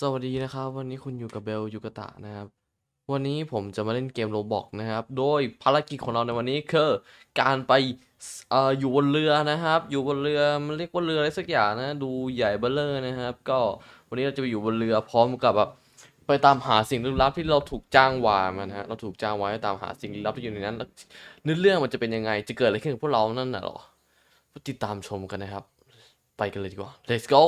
สวัสดีนะครับ วันนี้คุณอยู่กับเบลยูกตะนะครับ วันนี้ผมจะมาเล่นเกมโรบอกนะครับ โดยภารกิจของเราในวันนี้คือการไปเอ่ออยู่บนเรือนะครับ อยู่บนเรือมันเรียกว่าเรืออะไรสักอย่างนะดูใหญ่เบ้อเร่อนะครับ ก็วันนี้เราจะไปอยู่บนเรือพร้อมกับแบบไปตามหาสิ่งลึกลับที่เราถูกจ้างวานมานะฮะเราถูกจ้างไว้ให้ตามหาสิ่งลึกลับที่อยู่ในนั้นเนื้อเรื่องมันจะเป็นยังไง จะเกิดอะไรขึ้นกับพวกเรานั่นน่ะหรอติดตามชมกันนะครับ ไปกันเลยดีกว่า let's go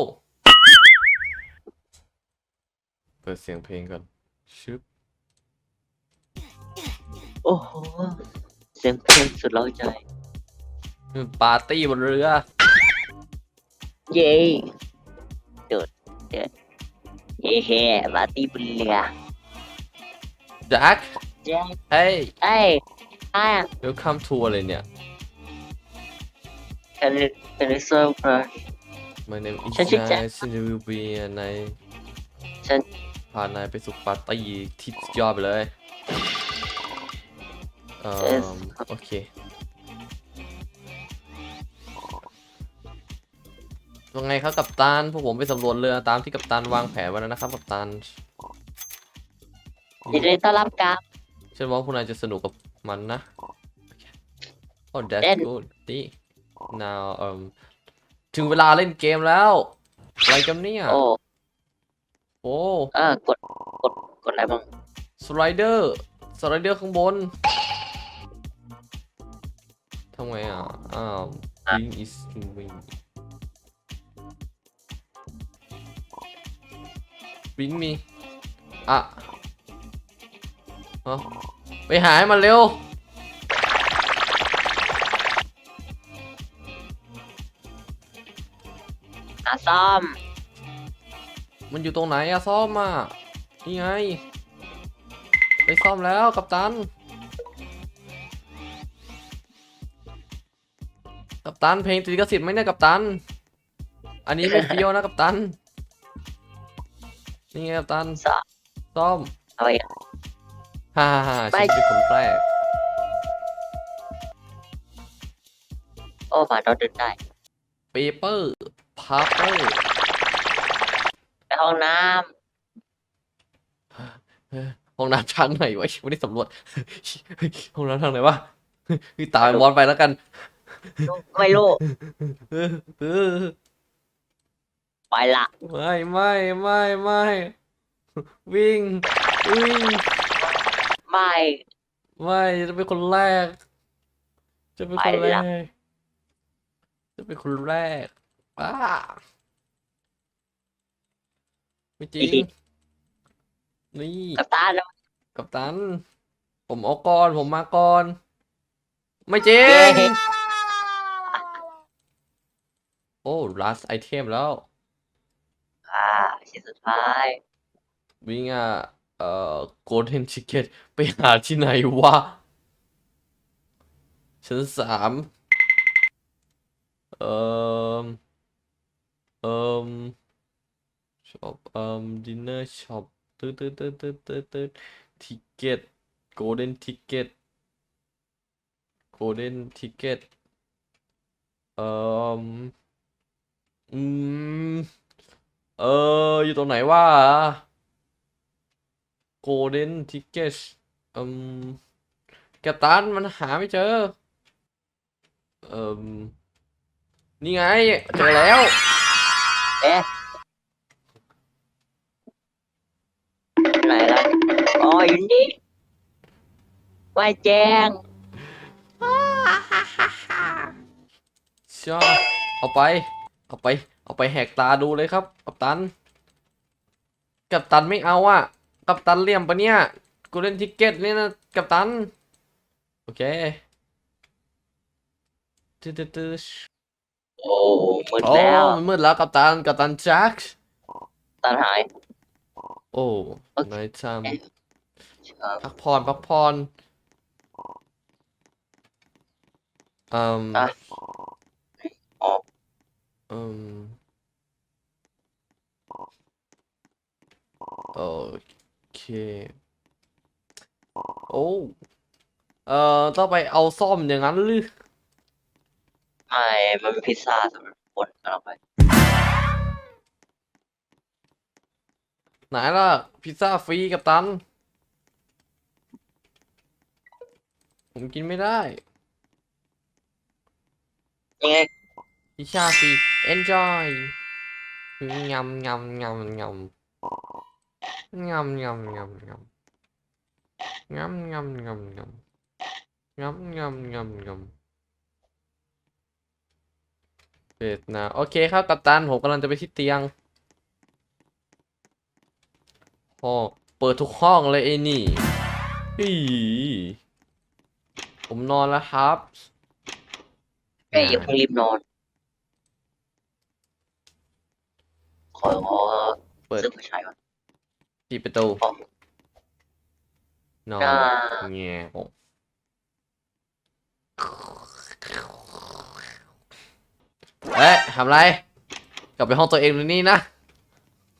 เปิดเสียงเพลงก่อน ชึบ โอ้โห เสียงเพลงสุดเร้าใจ ปาร์ตี้บนเรือ เย้โดดเด็ดเฮ้เฮ้ปาร์ตี้บนเรือแจ็ค เย้เฮ้ยเอ้ยอ่า welcome to อะไรเนี่ย can you can you serve her my name is ฉันชื่อแจ็ค Jai ฉันจะวิวบีนายฉัน พานายไปสู่ปาร์ตี้ที่สุดยอดไปเลยเอ่ Yes อโอเคว่าไงครับกัปตันพวกผมไปสำรวจเรือตามที่กัปตันวางแผนไว้แล้วนะครับกัปตันยินดีต้อนรับครับฉันว่าพวกนายจะสนุกกับมันนะโอเค Oh that's Then- good ดี now เอ่มถึงเวลาเล่นเกมแล้ว อะไรกันเนี่ยโอ้โอ้เออกด กด กดอะไรบ้าง สไลเดอร์ สไลเดอร์ข้างบน ทำไงอะ อ้าว wing is wing wing มี อะเอาไปหาให้มันเร็วหาซ่อม มันอยู่ตรงไหนอะซ่อมอะนี่ไง ไปซ่อมแล้วกัปตัน กัปตันเพลงติดลิขสิทธิ์ไหมเนี่ยกัปตัน อันนี้ไม่เฟี้ยวนะกัปตัน นี่ไงกัปตัน ซ่อมซ่อมเอาไปฮ่าฮ่าฮ่าไม่ฉันเป็นคนแรกโอ้ผ่านเราเดินได้เปเปอร์พาเปอร์ไป ห้องน้ห้องน้ำทางไหนวะไม่ได้สำรวจ ห้องน้ำทางไหนวะคือตามมอนไปแล้วกันำไม่รู้เออเออไปละไม่ไม่ไม่ไม่วิ่งวิ่งไม่ไม่จะเป็นคนแรก จะเป็นคนไปแรละกจะเป็นคนแรกอ้า ไม่จริง นี่กับตาแล้วกัปตัน ผมเอาก่อนผมมาก่อน ไม่จริเย้งโอ้ last item แล้ว อ่าชิ้นสุดท้าย วิ่งอะ เอ่อ golden ticket ไปหาที่ไหนวะ ชั้นสามเอ่อเอ่อ ช็อปเอ่อ dinner shop ตืดตืดตืดตืดตืดตืด ticket golden ticket golden ticket เอ่ออืมเอออยู่ตรงไหนวะ golden ticket อืมกัปตันมันหาไม่เจอเอ่มนี่ไงเจอแล้ว เอ๊ะ นี่ไม่แจ้งชอเอาไป เอาไป เอาไปแหกตาดูเลยครับ กัปตัน กัปตันไม่เอาอะ กัปตันเหลี่ยมปะเนี่ย กูเล่นทิกเก็ตเนี่ยนะ กัปตัน โอเคตึ๊ดตึ๊ดตึ๊ดโอ้มืดโอ้แล้วมันมืดแล้วกัปตัน กัปตันแจ็คตันหาย โอ้โอเคนายท ครับำพักผ่อนพักผ่อนอืมอะอ๋ออืมโอเค โอ้เอ่อต้องไปเอาซ่อมอย่างนั้นหรือไม่มันเป็นพิซซ่าสำหรับคนเอาไปไหนล่ะพิซซ่าฟรีกับตัน ผมกินไม่ได้ยังไงพิซซ่าฟรี enjoy งำงำงำงำงำงำงำงำงำงำงำงำงำงำงำงำงำเผ็ดนะโอเคครับกัปตันผมกำลังจะไปที่เตียงห้องเปิดทุกห้องเลยไอ้นี่อี ผมนอนแล้วครับเอ้ยอย่าเพิ่งรีบนอน ขอขอเปิดซื้อผู้ชายก่อนปิดประตู อ๋อ นอนอ่าเงี้ยผมเอ๊ะทำไร กลับไปห้องตัวเองเลยนี่นะ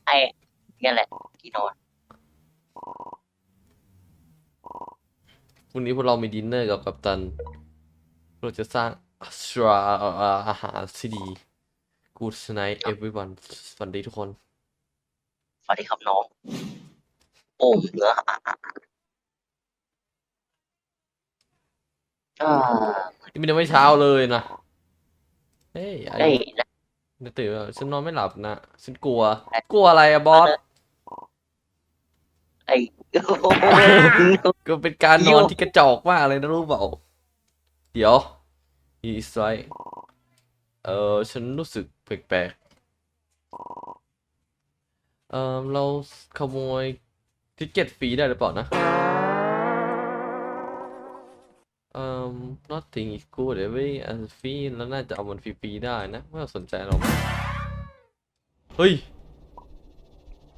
ไอ้เนี่ยแหละที่นอนพ รุ่งนี้พวกเรามีดินเนอร์กับกัปตัน เราจะสร้างอัสราอาหารที่ดี Good night everyone สวัสดีทุกคน สวัสดีครับน้อง โอ้เนื้ออะอะอะอ่านี่มันยังไม่เช้าเลยนะ เฮ้ยไอ้ได้นะเดี๋ยวตื่นแล้วฉันนอนไม่หลับนะ ฉันกลัว กลัวอะไรอะบอส ไอ้ก็เป็นการนอนเดี๋ยวที่กระจอกมากเลยนะรู้เปล่า เดี๋ยว He's right เออฉันรู้สึกแปลกๆ เออเราขโมยทิกเก็ตฟรีได้หรือเปล่านะเอ่อ nothing is good every as free แล้วน่าจะเอามันฟรีๆได้นะไม่ต้องสนใจเราเฮ้ย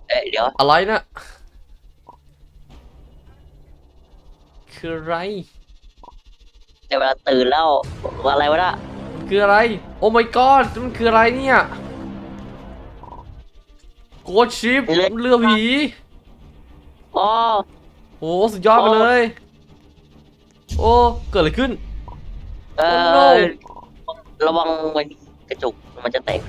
เอ้ยเดี๋ยว อะไรนะ คืออะไรได้เวลาตื่นแล้วว่าอะไรวะน่ะคืออะไร โอ้ my god มันคืออะไรเนี่ยโกดชิปเรือผีอ๋อโอ้สุดยอดไปเลย โอ้ เกิดอะไรขึ้น เอโอ้อ no ระวังมันกระจุกมันจะแตก